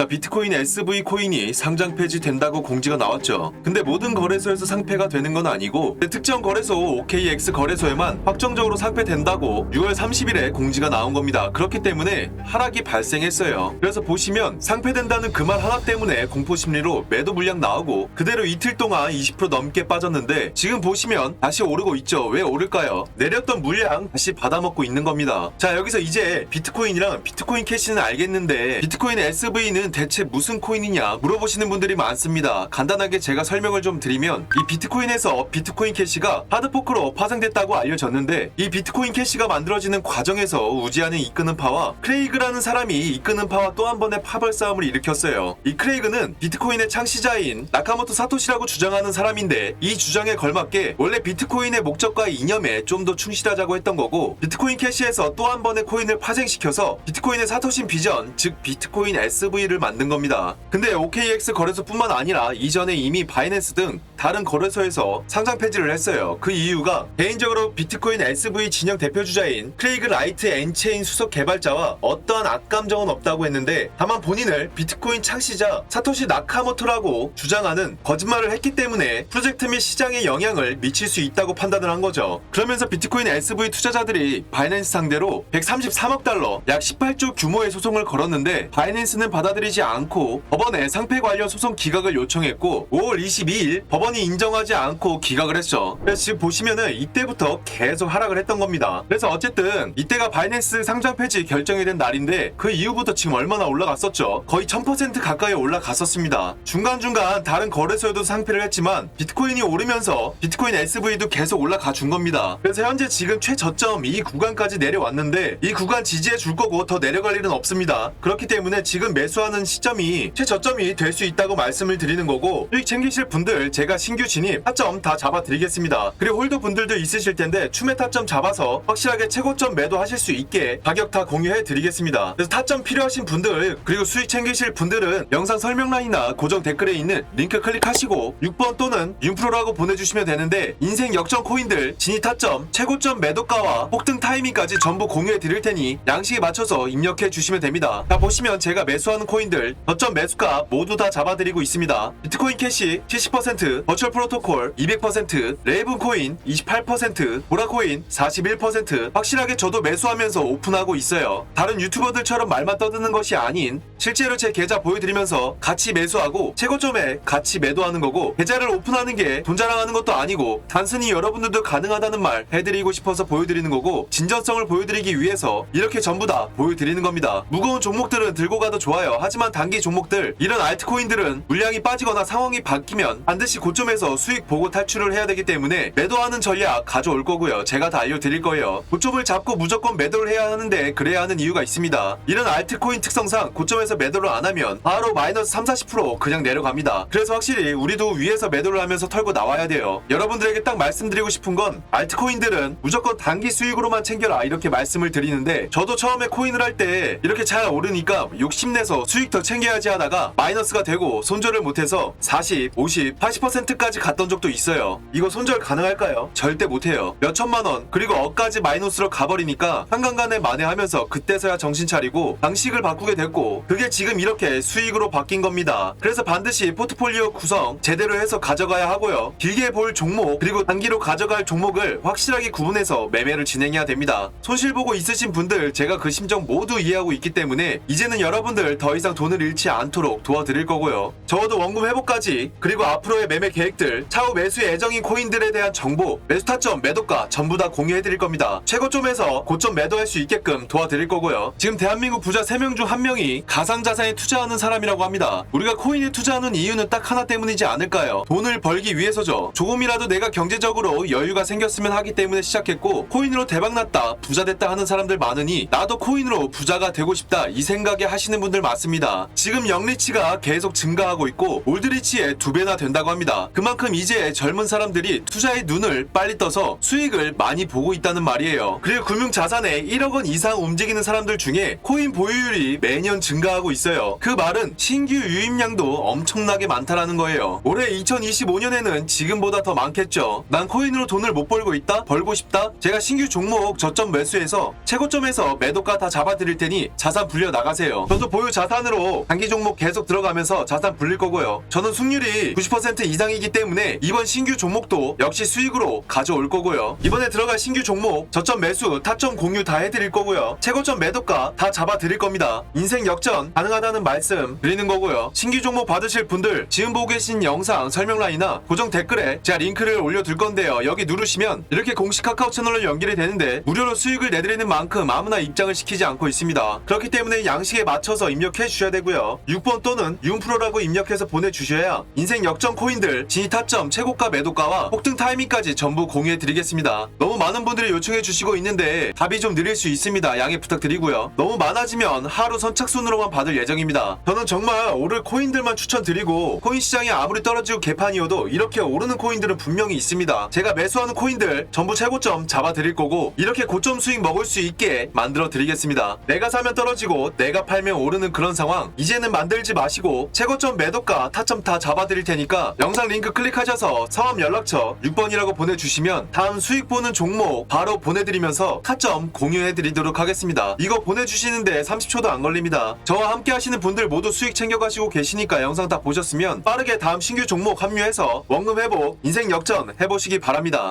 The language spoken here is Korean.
자 비트코인 SV 코인이 상장 폐지된다고 공지가 나왔죠. 근데 모든 거래소에서 상폐가 되는 건 아니고 특정 거래소 OKX 거래소에만 확정적으로 상폐된다고 6월 30일에 공지가 나온 겁니다. 그렇기 때문에 하락이 발생했어요. 그래서 보시면 상폐된다는 그 말 하나 때문에 공포 심리로 매도 물량 나오고 그대로 이틀 동안 20% 넘게 빠졌는데 지금 보시면 다시 오르고 있죠. 왜 오를까요? 내렸던 물량 다시 받아먹고 있는 겁니다. 자 여기서 이제 비트코인이랑 비트코인 캐시는 알겠는데 비트코인 SV는 대체 무슨 코인이냐 물어보시는 분들이 많습니다. 간단하게 제가 설명을 좀 드리면 이 비트코인에서 비트코인 캐시가 하드포크로 파생됐다고 알려졌는데 이 비트코인 캐시가 만들어지는 과정에서 우지한을 이끄는 파와 크레이그라는 사람이 이끄는 파와 또 한 번의 파벌 싸움을 일으켰어요. 이 크레이그는 비트코인의 창시자인 나카모토 사토시라고 주장하는 사람인데 이 주장에 걸맞게 원래 비트코인의 목적과 이념에 좀 더 충실하자고 했던 거고 비트코인 캐시에서 또 한 번의 코인을 파생시켜서 비트코인의 사토신 비전 즉 비트코인 SV를 만든 겁니다. 근데 OKX 거래소뿐만 아니라 이전에 이미 바이낸스 등 다른 거래소에서 상장 폐지를 했어요. 그 이유가 개인적으로 비트코인 SV 진영 대표주자인 크레이그 라이트 엔체인 수석 개발자와 어떠한 악감정은 없다고 했는데 다만 본인을 비트코인 창시자 사토시 나카모토라고 주장하는 거짓말을 했기 때문에 프로젝트 및 시장에 영향을 미칠 수 있다고 판단을 한 거죠. 그러면서 비트코인 SV 투자자들이 바이낸스 상대로 133억 달러, 약 18조 규모의 소송을 걸었는데 바이낸스는 받아들이지 않고 법원에 상패 관련 소송 기각을 요청했고 5월 22일 법원 이 인정하지 않고 기각을 했죠. 그래서 지금 보시면은 이때부터 계속 하락을 했던 겁니다. 그래서 어쨌든 이때가 바이낸스 상장 폐지 결정이 된 날인데 그 이후부터 지금 얼마나 올라갔었죠? 거의 1000% 가까이 올라갔었습니다. 중간중간 다른 거래소에도 상패를 했지만 비트코인이 오르면서 비트코인 SV도 계속 올라가 준 겁니다. 그래서 현재 지금 최저점 이 구간까지 내려왔는데 이 구간 지지해 줄 거고 더 내려갈 일은 없습니다. 그렇기 때문에 지금 매수하는 시점이 최저점이 될 수 있다고 말씀을 드리는 거고 수익 챙기실 분들 제가 신규 진입 타점 다 잡아 드리겠습니다. 그리고 홀더 분들도 있으실 텐데 추매 타점 잡아서 확실하게 최고점 매도하실 수 있게 가격 다 공유해 드리겠습니다. 그래서 타점 필요하신 분들 그리고 수익 챙기실 분들은 영상 설명란이나 고정 댓글에 있는 링크 클릭하시고 6번 또는 윤프로라고 보내주시면 되는데 인생 역전 코인들 진입 타점 최고점 매도가와 폭등 타이밍까지 전부 공유해 드릴 테니 양식에 맞춰서 입력해 주시면 됩니다. 자 보시면 제가 매수하는 코인들 저점 매수가 모두 다 잡아드리고 있습니다. 비트코인 캐시 70%, 버추얼 프로토콜 200%, 레이븐 코인 28%, 보라 코인 41% 확실하게 저도 매수하면서 오픈하고 있어요. 다른 유튜버들처럼 말만 떠드는 것이 아닌 실제로 제 계좌 보여드리면서 같이 매수하고 최고점에 같이 매도하는 거고 계좌를 오픈하는 게 돈 자랑하는 것도 아니고 단순히 여러분들도 가능하다는 말 해드리고 싶어서 보여드리는 거고 진전성을 보여드리기 위해서 이렇게 전부 다 보여드리는 겁니다. 무거운 종목들은 들고 가도 좋아요. 하지만 단기 종목들 이런 알트코인들은 물량이 빠지거나 상황이 바뀌면 반드시 고점에서 수익 보고 탈출을 해야 되기 때문에 매도하는 전략 가져올 거고요. 제가 다 알려드릴 거예요. 고점을 잡고 무조건 매도를 해야 하는데 그래야 하는 이유가 있습니다. 이런 알트코인 특성상 고점에서 매도를 안 하면 바로 마이너스 3, 40% 그냥 내려갑니다. 그래서 확실히 우리도 위에서 매도를 하면서 털고 나와야 돼요. 여러분들에게 딱 말씀드리고 싶은 건 알트코인들은 무조건 단기 수익으로만 챙겨라 이렇게 말씀을 드리는데 저도 처음에 코인을 할 때 이렇게 잘 오르니까 욕심내서 수익 더 챙겨야지 하다가 마이너스가 되고 손절을 못해서 40, 50, 80% 까지 갔던 적도 있어요. 이거 손절 가능할까요? 절대 못해요. 몇 천만 원 그리고 억까지 마이너스로 가버리니까 한간간에 만회하면서 그때서야 정신 차리고 방식을 바꾸게 됐고 그게 지금 이렇게 수익으로 바뀐 겁니다. 그래서 반드시 포트폴리오 구성 제대로 해서 가져가야 하고요. 길게 볼 종목 그리고 단기로 가져갈 종목을 확실하게 구분해서 매매를 진행해야 됩니다. 손실 보고 있으신 분들 제가 그 심정 모두 이해하고 있기 때문에 이제는 여러분들 더 이상 돈을 잃지 않도록 도와드릴 거고요. 적어도 원금 회복까지 그리고 앞으로의 매매 계획들 차후 매수 예정인 코인들에 대한 정보 매수 타점 매도가 전부 다 공유해드릴 겁니다. 최고점에서 고점 매도할 수 있게끔 도와드릴 거고요. 지금 대한민국 부자 3명 중 1명이 가상자산에 투자하는 사람이라고 합니다. 우리가 코인에 투자하는 이유는 딱 하나 때문이지 않을까요? 돈을 벌기 위해서죠. 조금이라도 내가 경제적으로 여유가 생겼으면 하기 때문에 시작했고 코인으로 대박났다 부자 됐다 하는 사람들 많으니 나도 코인으로 부자가 되고 싶다 이 생각에 하시는 분들 많습니다. 지금 영리치가 계속 증가하고 있고 올드리치의 두 배나 된다고 합니다. 그만큼 이제 젊은 사람들이 투자의 눈을 빨리 떠서 수익을 많이 보고 있다는 말이에요. 그리고 금융 자산에 1억 원 이상 움직이는 사람들 중에 코인 보유율이 매년 증가하고 있어요. 그 말은 신규 유입량도 엄청나게 많다라는 거예요. 올해 2025년에는 지금보다 더 많겠죠. 난 코인으로 돈을 못 벌고 있다? 벌고 싶다? 제가 신규 종목 저점 매수해서 최고점에서 매도가 다 잡아드릴 테니 자산 불려 나가세요. 저도 보유 자산으로 단기 종목 계속 들어가면서 자산 불릴 거고요. 저는 승률이 90% 이상 이기 때문에 이번 신규 종목도 역시 수익으로 가져올 거고요. 이번에 들어갈 신규 종목 저점 매수, 타점 공유 다 해드릴 거고요. 최고점 매도가 다 잡아드릴 겁니다. 인생 역전 가능하다는 말씀 드리는 거고요. 신규 종목 받으실 분들 지금 보고 계신 영상 설명란이나 고정 댓글에 제가 링크를 올려둘 건데요. 여기 누르시면 이렇게 공식 카카오 채널로 연결이 되는데 무료로 수익을 내드리는 만큼 아무나 입장을 시키지 않고 있습니다. 그렇기 때문에 양식에 맞춰서 입력해 주셔야 되고요. 6번 또는 윤프로라고 입력해서 보내주셔야 인생 역전 코인들 진입 타점 최고가 매도가와 폭등 타이밍까지 전부 공유해 드리겠습니다. 너무 많은 분들이 요청해 주시고 있는데 답이 좀 느릴 수 있습니다. 양해 부탁드리고요. 너무 많아지면 하루 선착순으로만 받을 예정입니다. 저는 정말 오를 코인들만 추천드리고 코인 시장이 아무리 떨어지고 개판이어도 이렇게 오르는 코인들은 분명히 있습니다. 제가 매수하는 코인들 전부 최고점 잡아 드릴 거고 이렇게 고점 수익 먹을 수 있게 만들어 드리겠습니다. 내가 사면 떨어지고 내가 팔면 오르는 그런 상황 이제는 만들지 마시고 최고점 매도가 타점 다 잡아 드릴 테니까 영상 링크 클릭하셔서 성함 연락처 6번이라고 보내주시면 다음 수익 보는 종목 바로 보내드리면서 타점 공유해 드리도록 하겠습니다. 이거 보내주시는데 30초도 안 걸립니다. 저와 함께 하시는 분들 모두 수익 챙겨가시고 계시니까 영상 다 보셨으면 빠르게 다음 신규 종목 합류해서 원금 회복, 인생 역전 해보시기 바랍니다.